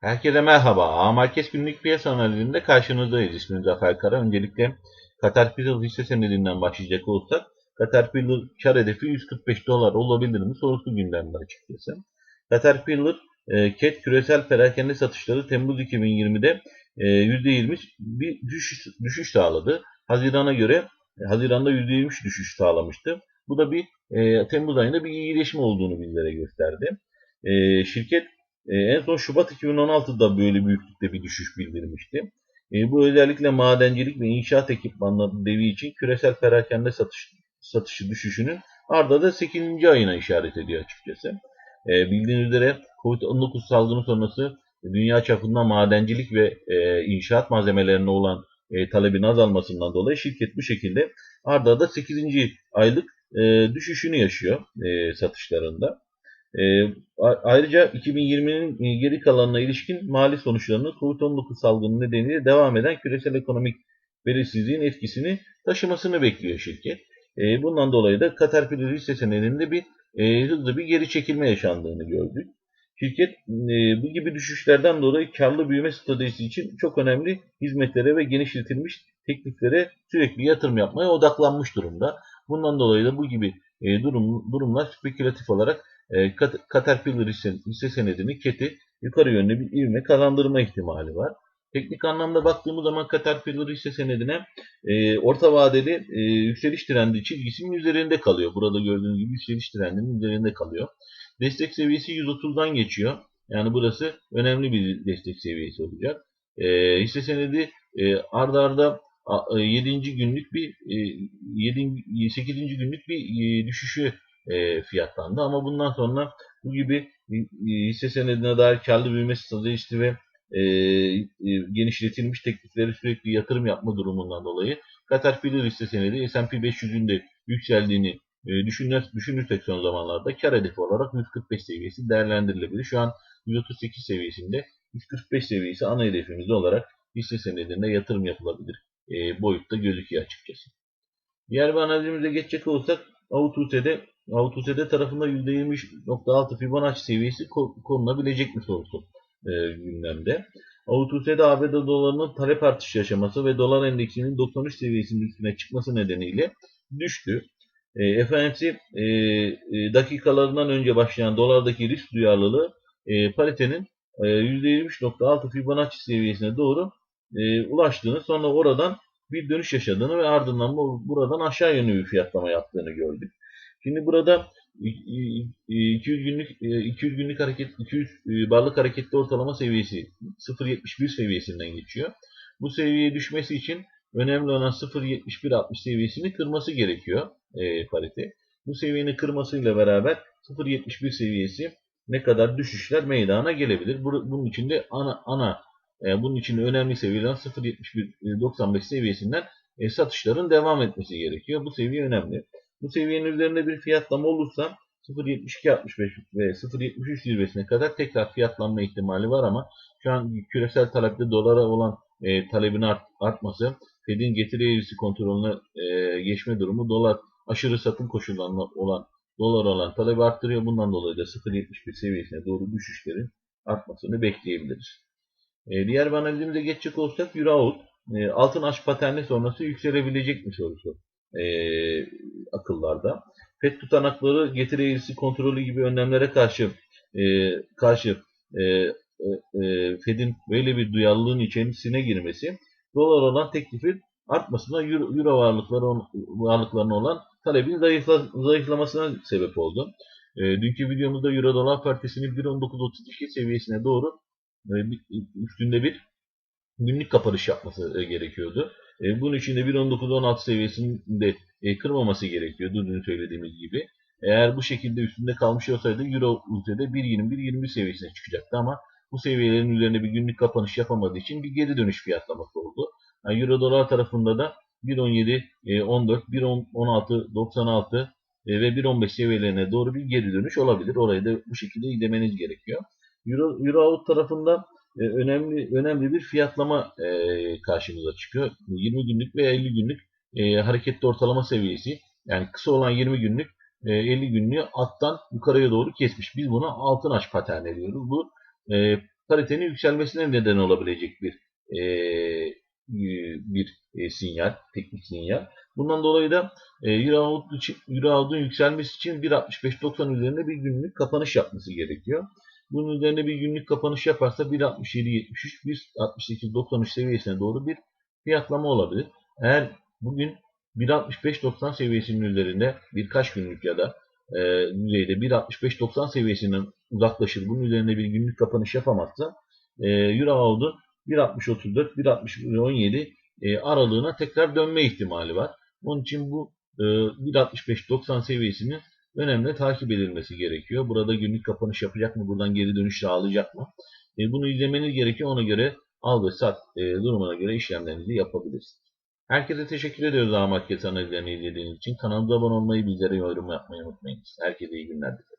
Herkese merhaba. A Merkez Günlük Piyasa Analizi'nde karşınızdayız. İsmim Zafer Kara. Öncelikle Caterpillar hisse senedinden başlayacak olursak Caterpillar kar hedefi 145 dolar olabilir mi sorusu gündemde açıkçası. Caterpillar e, CAT küresel perakende satışları Temmuz 2020'de e, %20 bir düşüş, düşüş sağladı. Hazirana göre e, Haziran'da %23 düşüş sağlamıştı. Bu da bir e, Temmuz ayında bir iyileşme olduğunu bizlere gösterdi. E, şirket e, en son Şubat 2016'da böyle büyüklükte bir düşüş bildirmişti. E, bu özellikle madencilik ve inşaat ekipmanları devi için küresel perakende satış, satışı düşüşünün arda da 8. ayına işaret ediyor açıkçası. E, bildiğiniz üzere Covid-19 salgını sonrası dünya çapında madencilik ve e, inşaat malzemelerine olan e, talebin azalmasından dolayı şirket bu şekilde arda da 8. aylık e, düşüşünü yaşıyor e, satışlarında. E, ayrıca 2020'nin geri kalanına ilişkin mali sonuçlarını Covid-19 salgını nedeniyle devam eden küresel ekonomik belirsizliğin etkisini taşımasını bekliyor şirket. E, bundan dolayı da Caterpillar hisse senedinde bir e, hızlı bir geri çekilme yaşandığını gördük. Şirket e, bu gibi düşüşlerden dolayı karlı büyüme stratejisi için çok önemli hizmetlere ve genişletilmiş tekliflere sürekli yatırım yapmaya odaklanmış durumda. Bundan dolayı da bu gibi e, durum, durumlar spekülatif olarak e, Caterpillar hisse, senedini keti yukarı yönlü bir ivme kazandırma ihtimali var. Teknik anlamda baktığımız zaman Caterpillar hisse senedine e, orta vadeli e, yükseliş trendi çizgisinin üzerinde kalıyor. Burada gördüğünüz gibi yükseliş trendinin üzerinde kalıyor. Destek seviyesi 130'dan geçiyor. Yani burası önemli bir destek seviyesi olacak. E, hisse senedi e, arda arda 7. günlük bir 7. 8. günlük bir e, düşüşü e, fiyatlandı. Ama bundan sonra bu gibi e, hisse senedine dair karlı büyüme stratejisi ve e, e, genişletilmiş teklifleri sürekli yatırım yapma durumundan dolayı Caterpillar hisse senedi S&P 500'ün de yükseldiğini e, düşünür, düşünürsek son zamanlarda kar hedefi olarak 145 seviyesi değerlendirilebilir. Şu an 138 seviyesinde 145 seviyesi ana hedefimiz olarak hisse senedinde yatırım yapılabilir e, boyutta gözüküyor açıkçası. Diğer bir analizimize geçecek olursak AUTUS'de AUTUS'de tarafında %20.6 Fibonacci seviyesi korunabilecek mi sorusu e, gündemde. AUTUS'de ABD dolarının talep artışı yaşaması ve dolar endeksinin 93 seviyesinin üstüne çıkması nedeniyle düştü. E, FOMC e, e, dakikalarından önce başlayan dolardaki risk duyarlılığı e, paritenin e, %23.6 Fibonacci seviyesine doğru e, ulaştığını sonra oradan bir dönüş yaşadığını ve ardından buradan aşağı yönlü bir fiyatlama yaptığını gördük. Şimdi burada 200 günlük 200 günlük hareket 200 barlık hareketli ortalama seviyesi 0.71 seviyesinden geçiyor. Bu seviyeye düşmesi için önemli olan 0.71.60 seviyesini kırması gerekiyor e, parite. Bu seviyenin kırmasıyla beraber 0.71 seviyesi ne kadar düşüşler meydana gelebilir. Bunun için de ana ana e, bunun için önemli seviyeler 0.71.95 seviyesinden e, satışların devam etmesi gerekiyor. Bu seviye önemli. Bu seviyenin üzerinde bir fiyatlama olursa 0.72.65 ve 0.73 zirvesine kadar tekrar fiyatlanma ihtimali var ama şu an küresel talepte dolara olan e, talebin art, artması, Fed'in getiri eğrisi kontrolüne e, geçme durumu dolar aşırı satım koşullarına olan dolar olan talebi arttırıyor. Bundan dolayı da 0.71 seviyesine doğru düşüşlerin artmasını bekleyebiliriz. E, diğer bir analizimize geçecek olursak Euro e, altın aş paterni sonrası yükselebilecek mi sorusu e, akıllarda. FED tutanakları getiri eğrisi kontrolü gibi önlemlere karşı e, karşı e, e, e, Fed'in böyle bir duyarlılığın içerisine girmesi dolar olan teklifin artmasına euro, euro varlıkları, varlıklarına olan talebin zayıfla, zayıflamasına sebep oldu. E, dünkü videomuzda euro dolar partisinin 1.1932 seviyesine doğru e, üstünde bir günlük kapanış yapması e, gerekiyordu. E, bunun için de 1.19-16 seviyesinde e, kırmaması gerekiyordu dün söylediğimiz gibi. Eğer bu şekilde üstünde kalmış olsaydı Euro ülkede 1.21-21 seviyesine çıkacaktı ama bu seviyelerin üzerinde bir günlük kapanış yapamadığı için bir geri dönüş fiyatlaması oldu. Yani Euro dolar tarafında da 1.17, 14, 1.16, 96 ve 1.15 seviyelerine doğru bir geri dönüş olabilir. Orayı da bu şekilde izlemeniz gerekiyor. Euro, Euro out tarafında e, önemli önemli bir fiyatlama e, karşımıza çıkıyor. 20 günlük veya 50 günlük e, hareketli ortalama seviyesi yani kısa olan 20 günlük e, 50 günlüğü alttan yukarıya doğru kesmiş. Biz buna altın aç paterni diyoruz. Bu e, paritenin yükselmesine neden olabilecek bir e, bir e, sinyal, teknik sinyal. Bundan dolayı da e, Euro için- Euro Out'un yükselmesi için 1.65.90 üzerinde bir günlük kapanış yapması gerekiyor. Bunun üzerine bir günlük kapanış yaparsa 1.67.73, 1.68.93 seviyesine doğru bir fiyatlama olabilir. Eğer bugün 1.65.90 seviyesinin üzerinde birkaç günlük ya da e, düzeyde 1.65.90 seviyesinden uzaklaşır, bunun üzerine bir günlük kapanış yapamazsa e, Euro Out'un 1.60.34, 1.60.17 e, aralığına tekrar dönme ihtimali var. Onun için bu e, 1.65-90 seviyesinin önemli takip edilmesi gerekiyor. Burada günlük kapanış yapacak mı? Buradan geri dönüş sağlayacak mı? E, bunu izlemeniz gerekiyor. Ona göre al ve sat e, durumuna göre işlemlerinizi yapabilirsiniz. Herkese teşekkür ediyoruz A Market analizlerini izlediğiniz için. Kanalımıza abone olmayı, bizlere yorum yapmayı unutmayınız. Herkese iyi günler dileriz.